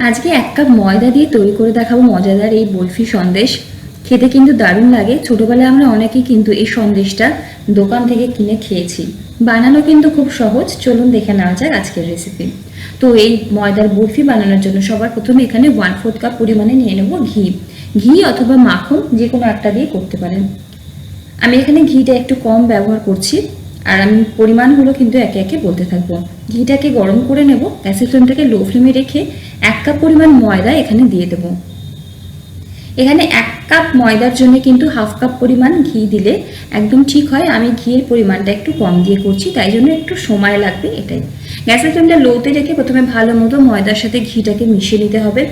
আজকে এক কাপ ময়দা দিয়ে তৈরি করে দেখাবো মজাদার এই বলফি সন্দেশ। খেতে কিন্তু দারুণ লাগে। ছোটবেলায় আমরা অনেকেই কিন্তু এই সন্দেশটা দোকান থেকে কিনে খেয়েছি। বানানো কিন্তু খুব সহজ। চলুন দেখে নেওয়া যাক আজকের রেসিপি তো এই ময়দার বরফি বানানোর জন্য সবার প্রথমে এখানে ওয়ান ফোর্থ কাপ পরিমাণে নিয়ে নেব ঘি। ঘি অথবা মাখন যে কোনো একটা দিয়ে করতে পারেন। আমি এখানে ঘিটা একটু কম ব্যবহার করছি। আর আমি পরিমাণগুলো কিন্তু একে একে বলতে থাকব। ঘিটাকে গরম করে নেব গ্যাসের ফ্লেমটাকে লো ফ্লেমে রেখে এক কাপ পরিমাণ ময়দা এখানে দিয়ে দেবো। এখানে এক কাপ ময়দার জন্য কিন্তু হাফ কাপ পরিমাণ ঘি দিলে একদম ঠিক হয়। আমি ঘিয়ের পরিমাণটা একটু কম দিয়ে করছি, তাই জন্য একটু সময় লাগবে এটাই। গ্যাসের ফ্লেমটা লোতে রেখে প্রথমে ভালো মতো ময়দার সাথে ঘিটাকে মিশিয়ে নিতে হবে।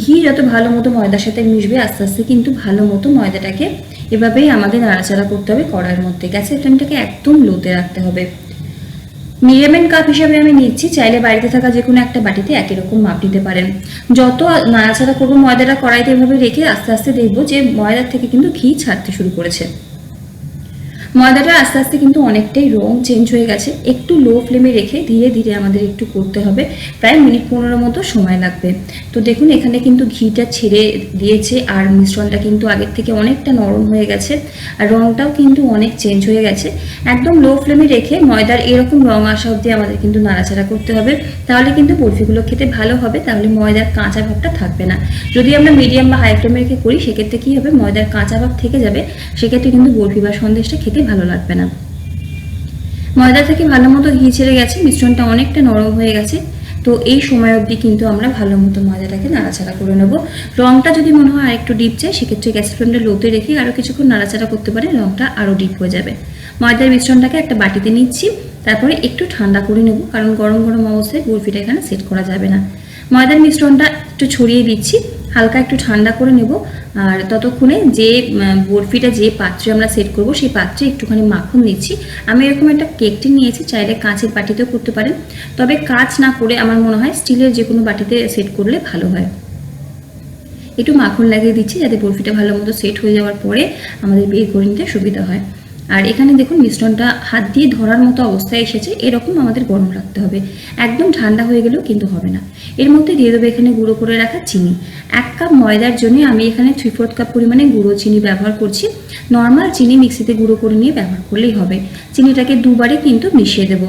ঘি যত ভালো মতো ময়দার সাথে মিশবে, আস্তে আস্তে কিন্তু ভালো মতো ময়দাটাকে এভাবেই আমাদের নাড়াচাড়া করতে হবে কড়ার মধ্যে। গ্যাসের ফ্লেমটাকে একদম লোতে রাখতে হবে। মিডিয়ামেন্ট কাপ হিসাবে আমি নিচ্ছি। চাইলে বাড়িতে থাকা যে কোনো একটা বাটিতে একই রকম মাপ নিতে পারেন। যত নাড়াচাড়া করব ময়দাটা কড়াইতে এভাবে রেখে আস্তে আস্তে দেখব যে ময়দার থেকে কিন্তু ঘি ছাড়তে শুরু করেছে। ময়দাটা আস্তে আস্তে কিন্তু অনেকটাই রং চেঞ্জ হয়ে গেছে। একটু লো ফ্লেমে রেখে ধীরে ধীরে আমাদের একটু করতে হবে। প্রায় মিনিট পনেরো মতো সময় লাগবে। তো দেখুন, এখানে কিন্তু ঘিটা ছেড়ে দিয়েছে আর মিশ্রণটা কিন্তু আগের থেকে অনেকটা নরম হয়ে গেছে আর রংটাও কিন্তু অনেক চেঞ্জ হয়ে গেছে। একদম লো ফ্লেমে রেখে ময়দার এরকম রং আসা অবধি আমাদের কিন্তু নাড়াচাড়া করতে হবে। তাহলে কিন্তু বরফিগুলো খেতে ভালো হবে, তাহলে ময়দার কাঁচা ভাবটা থাকবে না। যদি আমরা মিডিয়াম বা হাই ফ্লেমে রেখে করি, সেক্ষেত্রে কী হবে? ময়দার কাঁচা ভাব থেকে যাবে। সেক্ষেত্রে কিন্তু বরফি বা সন্দেশটা খেতে ভালো লাগবে না। ময়দা থেকে ভালো মতো ঘি ছেড়ে গেছে, মিশ্রণটা অনেকটা নরম হয়ে গেছে। তো এই সময় অবধি কিন্তু আমরা ভালো মতো ময়দাটাকে নাড়াচাড়া করে নেব। রংটা যদি মনে হয় আরেকটু ডিপ চাই, সেক্ষেত্রে গ্যাসের ফ্লেমটা লোতে রেখে আরও কিছুক্ষণ নাড়াচাড়া করতে পারে, রংটা আরও ডিপ হয়ে যাবে। ময়দার মিশ্রণটাকে একটা বাটিতে নিচ্ছি, তারপরে একটু ঠান্ডা করে নেব, কারণ গরম গরম অবস্থায় বরফিটা এখানে সেট করা যাবে না। ময়দার মিশ্রণটা একটু ছড়িয়ে দিচ্ছি হালকা একটু ঠান্ডা করে নেব। আর ততক্ষণে যে বরফিটা যে পাত্রে আমরা সেট করব, সেই পাত্রে একটুখানি মাখন দিচ্ছি। আমি এরকম একটা কেকটি নিয়েছি, চাইলে কাঁচের বাটিতেও করতে পারেন। তবে কাঁচ না করে আমার মনে হয় স্টিলের যে কোনো বাটিতে সেট করলে ভালো হয়। একটু মাখন লাগিয়ে দিচ্ছি, যাতে বরফিটা ভালো মতো সেট হয়ে যাওয়ার পরে আমাদের বের করে নিতে সুবিধা হয়। আর এখানে দেখুন মিশ্রণটা হাত দিয়ে ধরার মতো অবস্থায় এসেছে, এরকম আমাদের গরম রাখতে হবে। একদম ঠান্ডা হয়ে গেলেও কিন্তু হবে না। এর মধ্যে দিয়ে দেবো এখানে গুঁড়ো করে রাখা চিনি। এক কাপ ময়দার জন্য আমি এখানে থ্রি ফোর্থ কাপ পরিমাণে গুঁড়ো চিনি ব্যবহার করছি। নর্মাল চিনি মিক্সিতে গুঁড়ো করে নিয়ে ব্যবহার করলেই হবে। চিনিটাকে দুবারে কিন্তু মিশিয়ে দেবো।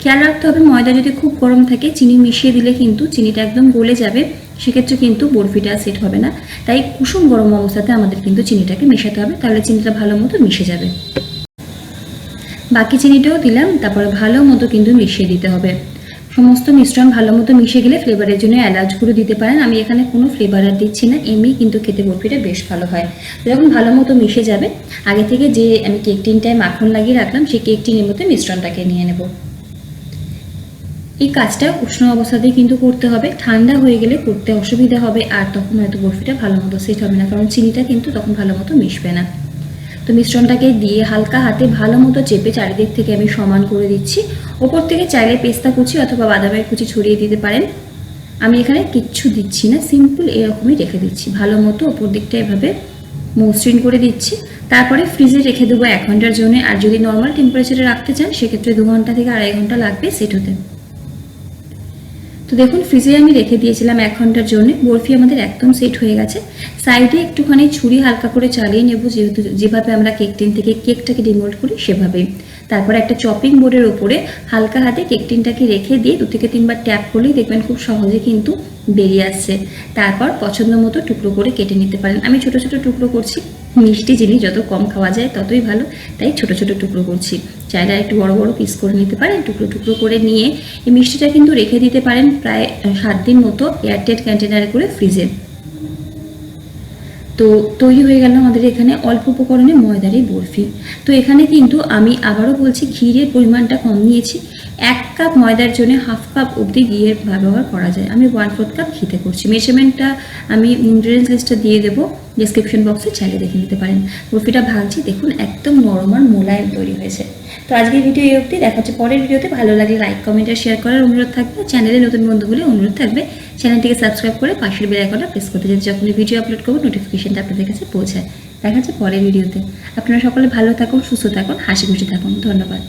খেয়াল রাখতে হবে, ময়দা যদি খুব গরম থাকে, চিনি মিশিয়ে দিলে কিন্তু চিনিটা একদম গলে যাবে। সেক্ষেত্রে কিন্তু বরফিটা সেট হবে না। তাই কুসুম গরম অবস্থাতে আমাদের কিন্তু চিনিটাকে মেশাতে হবে। তাহলে চিনিটা ভালো মতো মিশে যাবে। বাকি চিনিটাও দিলাম, তারপরে ভালো মতো কিন্তু মিশিয়ে দিতে হবে। সমস্ত মিশ্রণ ভালো মতো মিশে গেলে ফ্লেভারের জন্য এলাচ গুঁড়ো দিতে পারেন। আমি এখানে কোনো ফ্লেভার আর দিচ্ছি না, এমনি কিন্তু খেতে বরফিটা বেশ ভালো হয়। যখন ভালো মতো মিশে যাবে, আগে থেকে যে আমি কেক টিনটায় মাখন লাগিয়ে রাখলাম, সেই কেক টিনের মধ্যে মিশ্রণটাকে নিয়ে নেব। এই কাজটা উষ্ণ অবস্থাতেই কিন্তু করতে হবে। ঠান্ডা হয়ে গেলে করতে অসুবিধা হবে, আর তখন হয়তো বরফিটা ভালো মতো সেট হবে না, কারণ চিনিটা কিন্তু তখন ভালো মতো মিশবে না। তো মিশ্রণটাকে দিয়ে হালকা হাতে ভালো মতো চেপে চারিদিক থেকে আমি সমান করে দিচ্ছি। ওপর থেকে চাইলে পেস্তা কুচি অথবা বাদামের কুচি ছড়িয়ে দিতে পারেন। আমি এখানে কিচ্ছু দিচ্ছি না, সিম্পল এরকমই রেখে দিচ্ছি। ভালো মতো ওপর দিকটা এভাবে মসৃণ করে দিচ্ছি। তারপরে ফ্রিজে রেখে দেবো এক ঘণ্টার জন্য। আর যদি নর্মাল টেম্পারেচারে রাখতে চান, সেক্ষেত্রে দু ঘণ্টা থেকে আড়াই ঘণ্টা লাগবে সেট হতে। তো দেখুন ফ্রিজে আমি রেখে দিয়েছিলাম এক ঘণ্টার জন্য। বরফি আমাদের একদম সেট হয়ে গেছে। সাইডে একটুখানি ছুরি হালকা করে চালিয়ে নেব, যেহেতু যেভাবে আমরা কেক টিন থেকে কেকটাকে ডিমোল্ড করি সেভাবেই তারপর একটা চপিং বোর্ডের ওপরে হালকা হাতে কেক টিনটাকে রেখে দিয়ে দু থেকে তিনবার ট্যাপ করলেই দেখবেন খুব সহজে কিন্তু বেরিয়ে আসছে। তারপর পছন্দ মতো টুকরো করে কেটে নিতে পারেন। আমি ছোট ছোট টুকরো করছি। মিষ্টি জিনিস যত কম খাওয়া যায় ততই ভালো। তাই ছোট ছোট টুকরো করছি। চাইলে একটু বড় বড় পিস করে নিতে পারেন, টুকরো টুকরো করে নিয়ে এই মিষ্টিটা কিন্তু রেখে দিতে পারেন প্রায় সাত দিন মতো এয়ারটেড কন্টেনারে করে ফ্রিজে তো তৈরি হয়ে গেল আমাদের এখানে অল্প উপকরণে ময়দারি বরফি। তো এখানে কিন্তু আমি আবারও বলছি ঘিরের পরিমাণটা কম নিয়েছি। এক কাপ ময়দার জন্য হাফ কাপ অবধি ঘিয়ের ব্যবহার করা যায়। আমি ওয়ান ফোর্থ কাপ ঘিতে করছি। মেজারমেন্টটা আমি ইনগ্রিডিয়েন্টস লিস্টটা দিয়ে দেবো। ডিসক্রিপশন বক্সে চাইলে দেখে নিতে পারেন। বরফিটা ভাঙছি দেখুন একদম নরম আর মোলায়েম তৈরি হয়েছে। তো আজকের ভিডিও এই অবধি, দেখা হচ্ছে পরের ভিডিওতে। ভালো লাগলে লাইক কমেন্ট আর শেয়ার করার অনুরোধ থাকবে। চ্যানেলে নতুন বন্ধুগুলি অনুরোধ থাকবে, চ্যানেলটিকে সাবস্ক্রাইব করে পাশের বেল আইকনটা প্রেস করতে যাতে যখন ভিডিও আপলোড করব নোটিফিকেশনটা আপনাদের কাছে পৌঁছায়। দেখা হচ্ছে পরের ভিডিওতে। আপনারা সকলে ভালো থাকুন, সুস্থ থাকুন, হাসি খুশি থাকুন। ধন্যবাদ।